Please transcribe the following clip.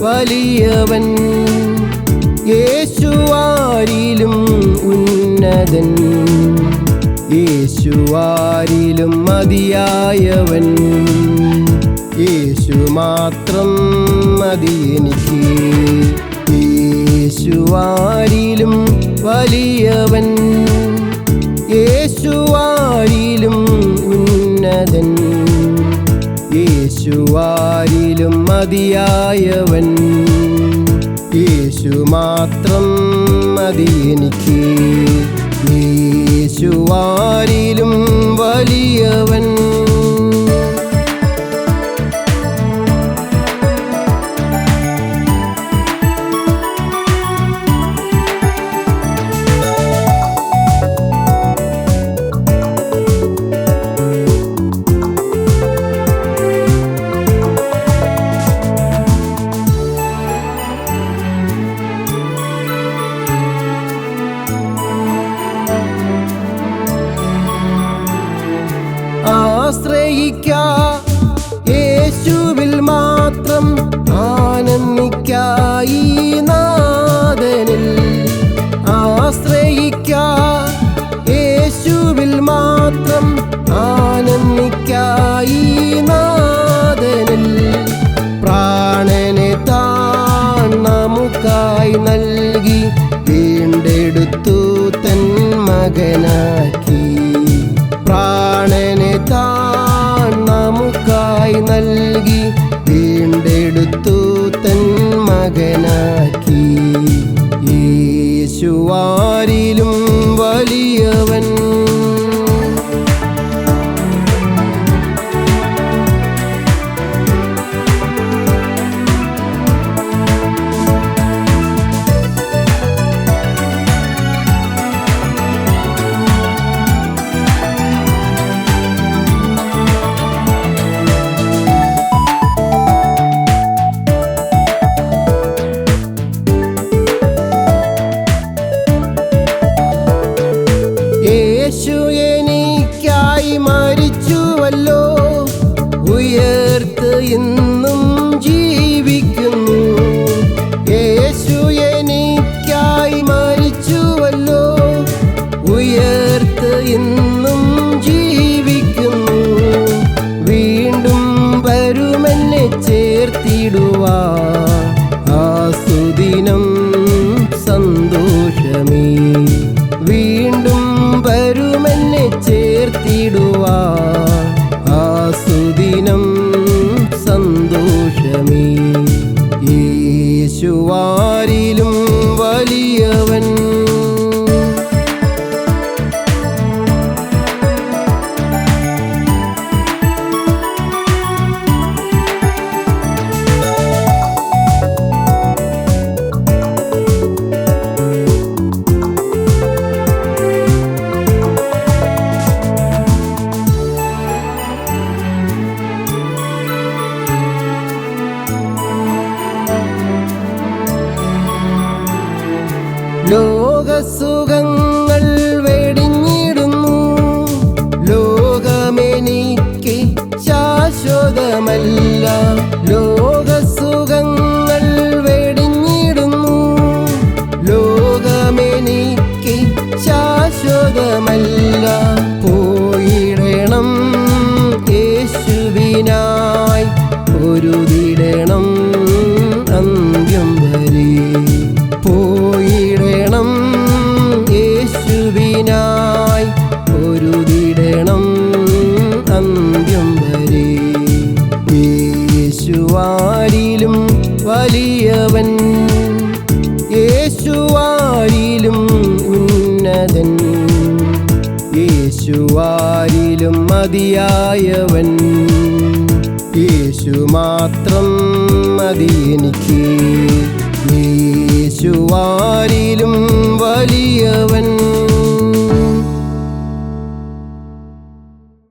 വലിയവൻ. യേശുവാരിലും ഉന്നതൻ. യേശുവാരിലും മതിയായവൻ. യേശു മാത്രം മതി എനിക്ക്. യേശുവാരിലും വലിയവൻ. യേശുവാരിലും മതിയായവൻ. യേശു മാത്രം മതി എനിക്ക്. യേശുവാരിലും വലിയവൻ ആശ്രയിക്ക. യേശുവാരിലും ചേർത്തിടുവാ ആ സന്തോഷമേ. വീണ്ടും വരുമെന്നെ ചേർത്തിടുവാ. ലോകസുഖങ്ങൾ വെടിഞ്ഞിടുന്നു. ലോകമെനിക്ക് ശാശ്വതമല്ല. ലോകസുഖങ്ങൾ വെടിഞ്ഞിടുന്നു. ലോകമെനിക്ക് ശാശ്വതമല്ല. പോയിടണം യേശുവിനായി. പൊരുതിടണം നാഥൻ യേശുവാരിലും മതിയായവൻ. യേശു മാത്രം മതി എനിക്ക്. യേശുവാരിലും വലിയ